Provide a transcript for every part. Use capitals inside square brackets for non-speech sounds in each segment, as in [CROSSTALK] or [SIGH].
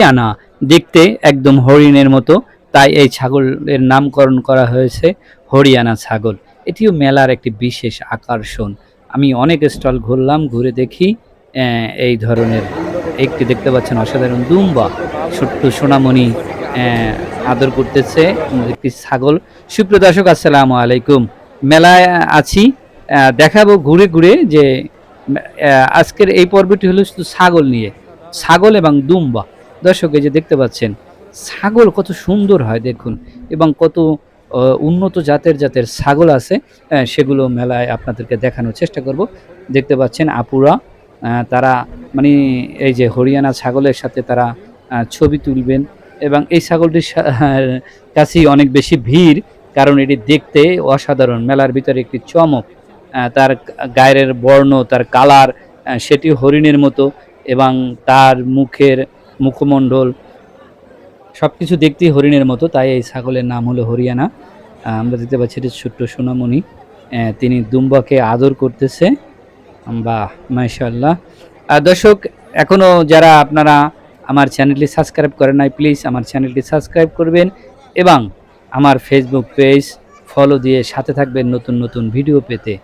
হরিয়ানা দেখতে একদম হরিণের মতো। তাই এই ছাগলের নামকরণ করা হয়েছে হরিয়ানা ছাগল। এটিও মেলার একটি বিশেষ আকর্ষণ। আমি অনেক স্টল ঘুরলাম, ঘুরে দেখি এই ধরনের। একটি দেখতে পাচ্ছেন অসাধারণ দুম্বা। ছোট্ট সোনামণি আদর করতেছে একটি ছাগল। সুপ্রিয় দর্শক, আসসালামু আলাইকুম। মেলায় আছি দেখাবো ঘুরে ঘুরে যে আজকের এই পর্বটি হলো শুধু ছাগল নিয়ে। ছাগল এবং দুম্বা। দর্শক এই যে দেখতে পাচ্ছেন ছাগল কত সুন্দর হয় দেখুন এবং কত উন্নত জাতের জাতের ছাগল আছে আহ, সেগুলো মেলায় আপনাদেরকে দেখানোর চেষ্টা করব। দেখতে পাচ্ছেন আপুরা তারা মানে এই যে হরিয়ানা ছাগলের সাথে তারা ছবি তুলবেন এবং এই ছাগলটির কাছেই অনেক বেশি ভিড় কারণ এটি দেখতে অসাধারণ। মেলার ভিতরে একটি চমক তার গায়ের বর্ণ তার কালার সেটি হরিণের মতো এবং তার মুখের মুখমণ্ডল সব কিছু দেখতেই হরিণের মতো, তাই এই ছাগলের নাম হলো হরিয়ানা। আমরা দেখতে পাচ্ছি এটি ছোট্ট সোনামণি। তিনি দুম্বাকে আদর করতেছে। বা মাশাল্লাহ দর্শক এখনও যারা আপনারা আমার চ্যানেলটি সাবস্ক্রাইব করেন নাই, প্লিজ আমার চ্যানেলটি সাবস্ক্রাইব করবেন এবং আমার ফেসবুক পেজ ফলো দিয়ে সাথে থাকবেন নতুন নতুন ভিডিও পেতে।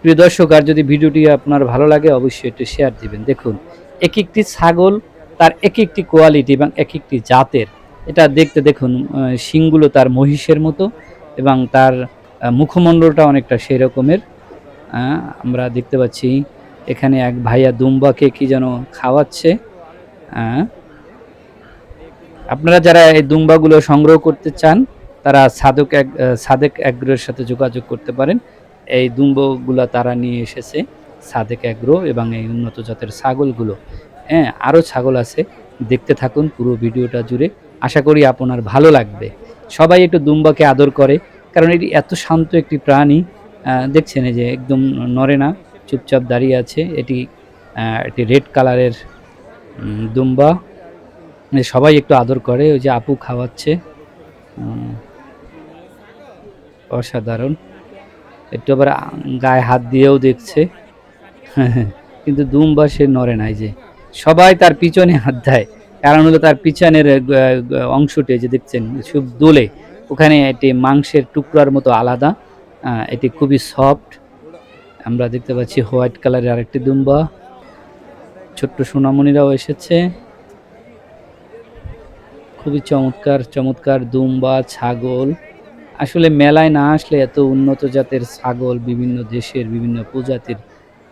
প্রিয় দর্শক, আর যদি ভিডিওটি আপনার ভালো লাগে, অবশ্যই একটু শেয়ার দিবেন। দেখুন এক একটি ছাগল তার এক একটি কোয়ালিটি এবং এক একটি জাতের। এটা দেখতে দেখুন শিংগুলো তার মহিষের মতো এবং তার মুখমণ্ডলটা অনেকটা সেই রকমের আমরা দেখতে পাচ্ছি এখানে এক ভাইয়া দুম্বাকে কি যেন খাওয়াচ্ছে। আপনারা যারা এই দুম্বাগুলো সংগ্রহ করতে চান, তারা সাদক এক সাদেক অ্যাগ্রোর সাথে যোগাযোগ করতে পারেন। এই দুম্বগুলা তারা নিয়ে এসেছে। সাদেক অ্যাগ্রো এবং এই উন্নত জাতের ছাগলগুলো। হ্যাঁ আরও ছাগল আছে। দেখতে থাকুন পুরো ভিডিওটা জুড়ে। আশা করি আপনার ভালো লাগবে। সবাই একটু দুম্বাকে আদর করে, কারণ এটি এত শান্ত একটি প্রাণী। দেখছেন যে একদম নড়ে না, চুপচাপ দাঁড়িয়ে আছে। এটি একটি রেড কালারের দুম্বা। সবাই একটু আদর করে, ওই যে আপু খাওয়াচ্ছে। অসাধারণ। একটু আবার গায়ে হাত দিয়েও দেখছে। [LAUGHS] কিন্তু দুম্বা সে নড়ে নাই যে সবাই তার পিছনে হাত দেয়। কারণ হলো তার পিছনের অংশটি যে দেখছেন খুব দোলে। ওখানে এটি মাংসের টুকরার মতো আলাদা এটি খুবই সফট। আমরা দেখতে পাচ্ছি হোয়াইট কালারের আরেকটি দুম্বা। ছোট্ট সোনামণিরাও এসেছে। খুবই চমৎকার চমৎকার দুম্বা, ছাগল। আসলে মেলায় না আসলে এত উন্নত জাতের ছাগল বিভিন্ন দেশের বিভিন্ন প্রজাতির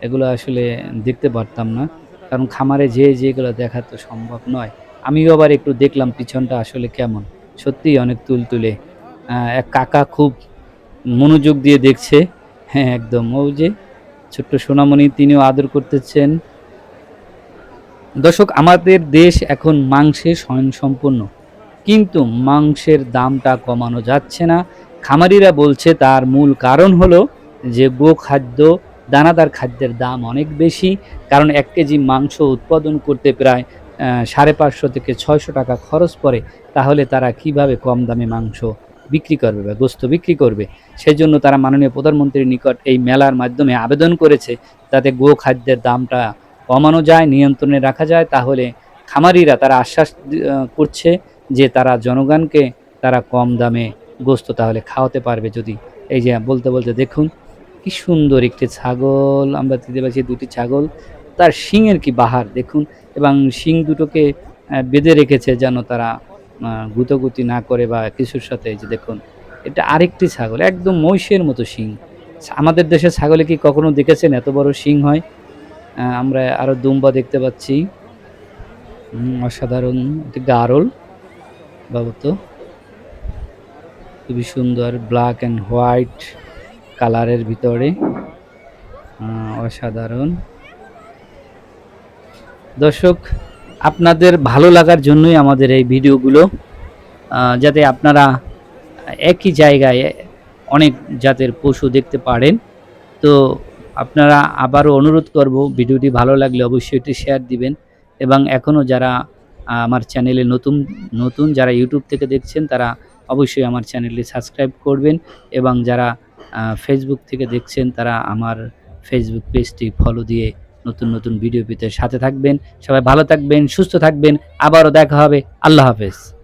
এগুলো আসলে দেখতে পারতাম না। কারণ খামারে যে যেগুলো দেখা তো সম্ভব নয়। আমিও আবার একটু দেখলাম পিছনটা আসলে কেমন। সত্যিই অনেক তুলতুলে। এক কাকা খুব মনোযোগ দিয়ে দেখছে। হ্যাঁ একদম। ও যে ছোট্ট সোনামণি, তিনিও আদর করতেছেন। দর্শক, আমাদের দেশ এখন মাংসে স্বয়ংসম্পূর্ণ। কিন্তু মাংসের দামটা কমানো যাচ্ছে না। খামারিরা বলছে, তার মূল কারণ হলো যে গো খাদ্য দানাদার খাদ্যের দাম অনেক বেশি, কারণ এক কেজি মাংস উৎপাদন করতে প্রায় সাড়ে পাঁচশো থেকে ছয়শো টাকা খরচ পড়ে, তাহলে তারা কীভাবে কম দামে মাংস বিক্রি করবে বা গোস্ত বিক্রি করবে? সেই জন্য তারা মাননীয় প্রধানমন্ত্রীর নিকট এই মেলার মাধ্যমে আবেদন করেছে, যাতে গো খাদ্যের দামটা কমানো যায়, নিয়ন্ত্রণে রাখা যায়, তাহলে খামারিরা তারা আশ্বাস করছে যে তারা জনগণকে তারা কম দামে গোস্ত তাহলে খাওয়াতে পারবে যদি। এই যে বলতে বলতে দেখুন কি সুন্দর একটি ছাগল, আমরা দিতে পারছি দুটি ছাগল। তার শিংয়ের কি বাহার, দেখুন। এবং শিং দুটোকে বেঁধে রেখেছে যেন তারা গুতগুতি না করে বা কিছুর সাথে যে দেখুন, এটা আরেকটি ছাগল, একদম মহিষের মতো শিং। আমাদের দেশে ছাগলে কি কখনো দেখেছেন? এত বড় শিং হয়? আমরা আরও দুম্বা দেখতে পাচ্ছি। অসাধারণ একটি গারল বাবত। খুবই সুন্দর ব্ল্যাক অ্যান্ড হোয়াইট কালারের ভিতরে। অসাধারণ। দর্শক, আপনাদের ভালো লাগার জন্যই আমাদের এই ভিডিওগুলো যাতে আপনারা একই জায়গায় অনেক জাতের পশু দেখতে পারেন। তো আপনারা আবারও অনুরোধ করব, ভিডিওটি ভালো লাগলে অবশ্যই এটি শেয়ার দিবেন এবং এখনও যারা আমার চ্যানেলে নতুন নতুন যারা ইউটিউব থেকে দেখছেন, তারা অবশ্যই আমার চ্যানেলটি সাবস্ক্রাইব করবেন এবং যারা ফেসবুক থেকে দেখছেন তারা আমার ফেসবুক পেজটি ফলো দিয়ে নতুন নতুন ভিডিও পেতে সাথে থাকবেন। সবাই ভালো থাকবেন, সুস্থ থাকবেন। আবারও দেখা হবে। আল্লাহ হাফেজ।